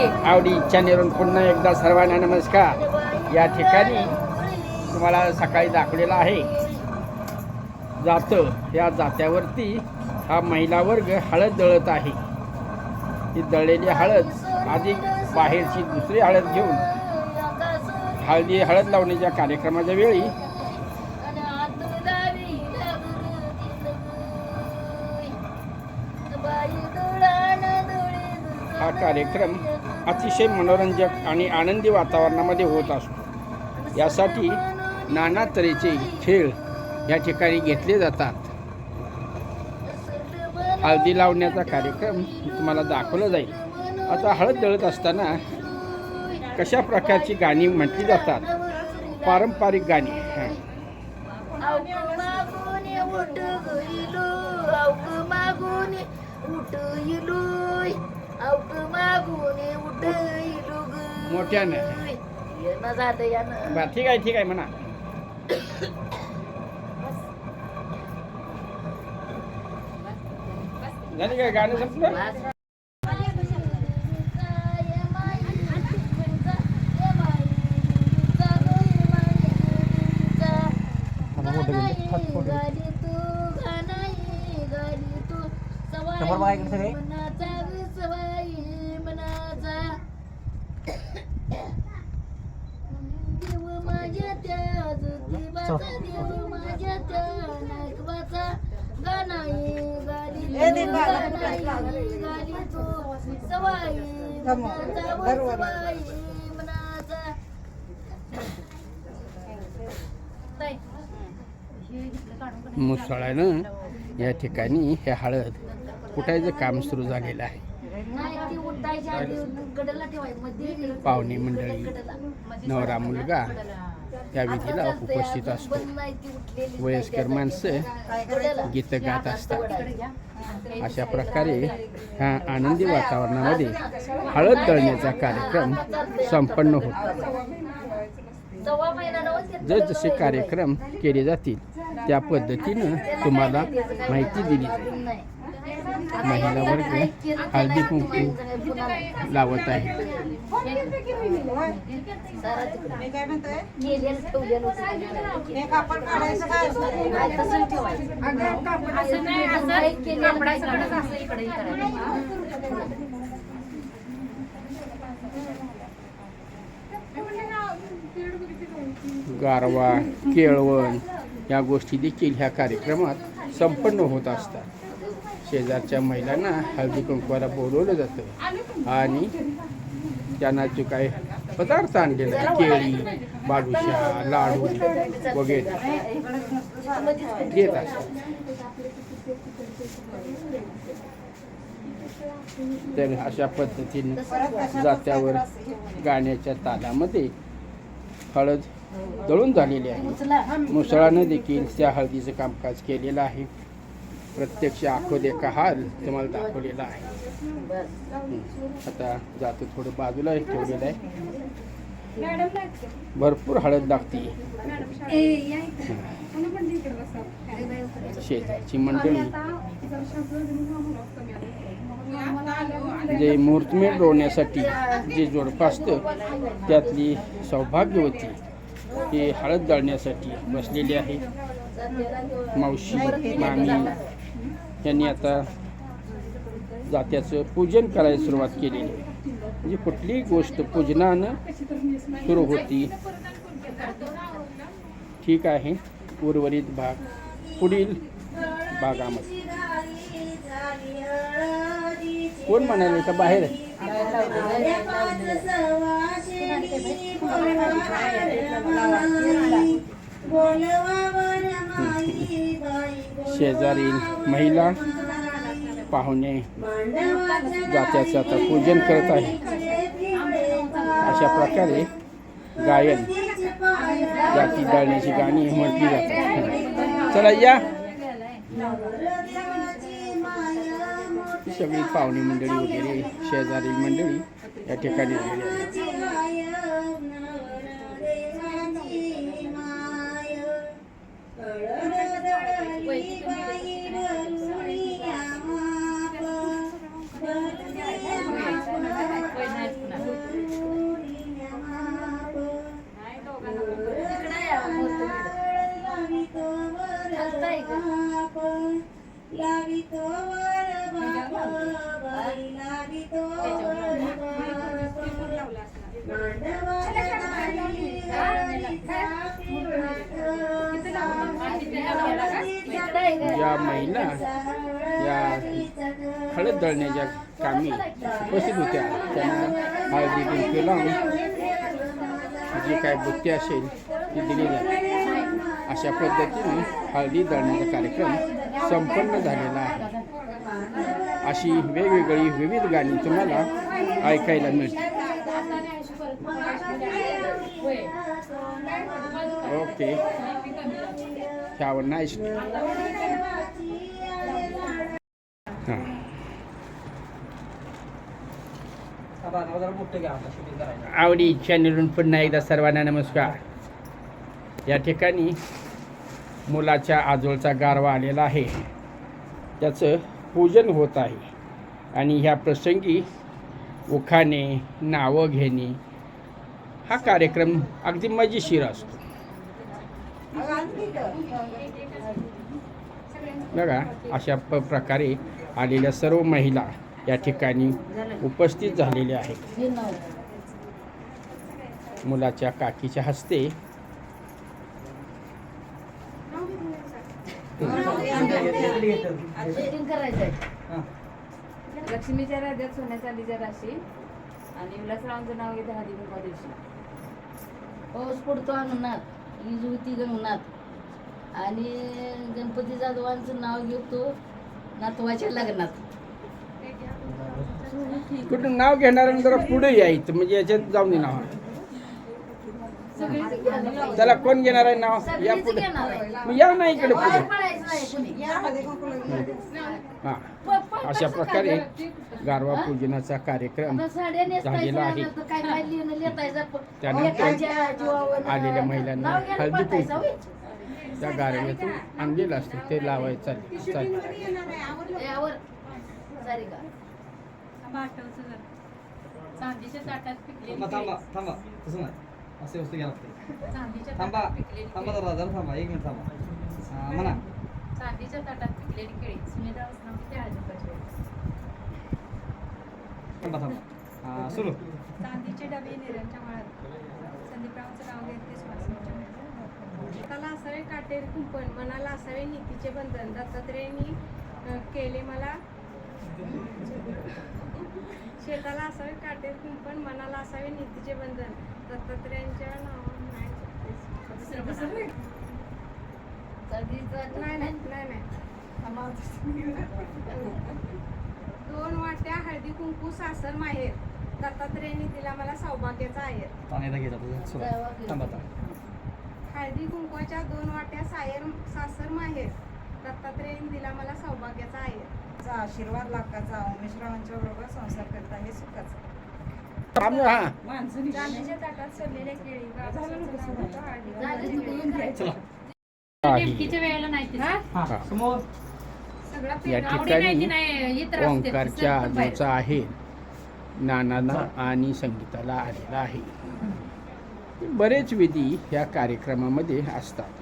आवडी इच्छा निरून पुन्हा एकदा सर्वांना नमस्कार. या ठिकाणी तुम्हाला सकाळी दाखवलेला आहे. जातं या जात्यावरती हा महिला वर्ग हळद दळत आहे. ही दळलेली हळद अधिक बाहेरची दुसरी हळद घेऊन हळदी हळद लावण्याच्या कार्यक्रमाच्या वेळी हा कार्यक्रम अतिशय मनोरंजक आणि आनंदी वातावरणामध्ये होत असतो. यासाठी नाना तऱ्हेचे खेळ या ठिकाणी घेतले जातात. हळदी लावण्याचा कार्यक्रम तुम्हाला दाखवला जाईल. आता हळद दळत असताना कशा प्रकारची गाणी म्हटली जातात? पारंपरिक गाणी. हां. उठ गईलो अवक मागून उठ इलोय अवक मागून उठ इलो ग मोठ्यानं. येणं झालं यानं. बरं ठीक आहे ठीक आहे म्हणा. झाली काय गाणं संपलं? समोर बघा इकडे सगळे. मुसळानं या ठिकाणी हे हळद. कुठायचं काम सुरू झालेलं आहे? पाहुणे मंडळी नवरा मुलगा त्या विधीला उपस्थित असतो. वयस्कर माणसं गीतं गात असतात. अशा प्रकारे ह्या आनंदी वातावरणामध्ये हळद दळण्याचा कार्यक्रम संपन्न होतो. जसजसे कार्यक्रम केले जातील त्या पद्धतीनं तुम्हाला माहिती दिली जाईल. महिला वर्ग हळदी कुंकू लावत आहे. गारवा केळवण या गोष्टी देखील ह्या कार्यक्रमात संपन्न होत असतात. शेजारच्या महिलांना हळदी कुंकवाला बोलवलं जातं. आणि त्यांना जे काय पदार्थ आणलेले केळी बालुशा लाडू वगैरे देत असतात. तर अशा पद्धतीने जात्यावर गाण्याच्या तालामध्ये हळद दळून झालेली आहे. मुसळानं देखील त्या हळदीचं कामकाज केलेलं आहे. प्रत्यक्ष आखो देखा हाल तुम्हाला दाखवलेला आहे. आता जातो थोडं बाजूला ठेवलेलं आहे. भरपूर हळद लागते. शेजारची मंडळी. जे मुहूर्तमेढ रोवण्यासाठी जे जोडपं असतं त्यातली सौभाग्यवती ही हळद दळण्यासाठी बसलेली आहे मावशी मामी यांनी आता जात्याचं पूजन करायला सुरुवात केलेली. म्हणजे कुठलीही गोष्ट पूजनानं सुरू होती. ठीक आहे. उर्वरित भाग पुढील भागामध्ये. कोण म्हणाले का बाहेर? शेजारी महिला पाहुणे जात्याचं आता पूजन करत आहे. अशा प्रकारे गायन जाती गाण्याची गाणी म्हटली जातात. चला या. सगळी पाहुणी मंडळी वगैरे शेजारी मंडळी या ठिकाणी या महिला या हळद दळण्याच्या कामी उपस्थित होत्या. त्यांना हळदी कुंकू लावून जी काय बुत्ती असेल ती दिली जाते. अशा पद्धतीने हळदी दळण्याचा कार्यक्रम संपन्न झालेला आहे. अशी वेगवेगळी विविध गाणी तुम्हाला ऐकायला मिळतील. ते हॅव अ नाईस हां. जरा आवडी पुन्हा एकदा सर्वांना नमस्कार. या ठिकाणी मुलाच्या आजोळचा गारवा आलेला आहे. त्याचं पूजन होत आहे. आणि ह्या प्रसंगी उखाणे नावं घेणे हा कार्यक्रम अगदी मजेशीर असतो. बघा अशा प प्रकारे आलेल्या सर्व महिला या ठिकाणी उपस्थित झालेल्या आहेत. मुलाच्या काकीच्या हस्ते. लक्ष्मीच्या राज्यात सोन्याचा चांदीच्या राशी आणि विलासरावांचं नाव घेते हळदी दिवशी. पाऊस पडतो अंगणात वीज होती गंगणात आणि गणपती जाधवांचं नाव घेतो नातवाच्या लग्नात. कुठून नाव घेणार जरा पुढे यायचं म्हणजे याच्यात जाऊन नाव त्याला कोण घेणार आहे नाव? या पुढे. मग या ना इकडे पुढे. नाही. हां. अशा प्रकारे गारवा पूजनाचा कार्यक्रम आता साड्या नेसतायच्या, झालेला आहे. त्यानंतर एकाच्या जीवावर आलेल्या महिलांना हळदी कुंकू? त्या गारव्यातून आणलेलं असतं ते लावायचं चालेल चालेल थांबा थांबा थांबा तसं नाही. असे वस्तू घ्या लागते चांदीच्या थांबा थांबा जरा जरा थांबा एक मिनिट थांबा. म्हणा. चांदीच्या ताटात पिकलेली केळी. सुनीता वसनावती ते हळदी कुंकवाची. थांबा थांबा. सुरू. चांदीचे डबे निरांच्या मळ्यात संदीपरावांचं नाव घेत ते श्वासांच्या हाताला असावे काटेरी कुंपण मनाला असावे नीतीचे बंधन. दत्तात्रेयांनी केले मला. शेताला असावे काटेरी कुंपण मनाला असावे नीतीचे बंधन. दत्तात्रेयांच्या नावावर नाही. नाही नाही नाही नाही. दोन वाट्या हळदी कुंकू सासर माहेर. दत्तात्रेयांनी दिला मला सौभाग्याचा आहेर पाण्याला घ्यायचा तुझं सुरू थांबा थांबा. हळदी कुंकवाच्या दोन वाट्या सायर सासर माहेर. दत्तात्रेयांनी दिला मला सौभाग्याचा आहे आशीर्वाद लाखाचा. उमेशरावांच्या बरोबर संसार करता हे सुखाचा. थांब ना, हा. चांदीच्या ताटात सोडलेल्या केळी गावाचं नाव होतं हळदी झाली तू बोलून घ्यायचं. आहे. नेमकीच्या वेळेला नाही ते. हा? समोर. सगळा या आवडी नाही की ठिकाणी नाही. ओंकारच्या दुसरं पण बाहेर. आजोचा आहे. नानाला आणि संगीताला आलेला आहे. बरेच विधी ह्या कार्यक्रमामध्ये असतात.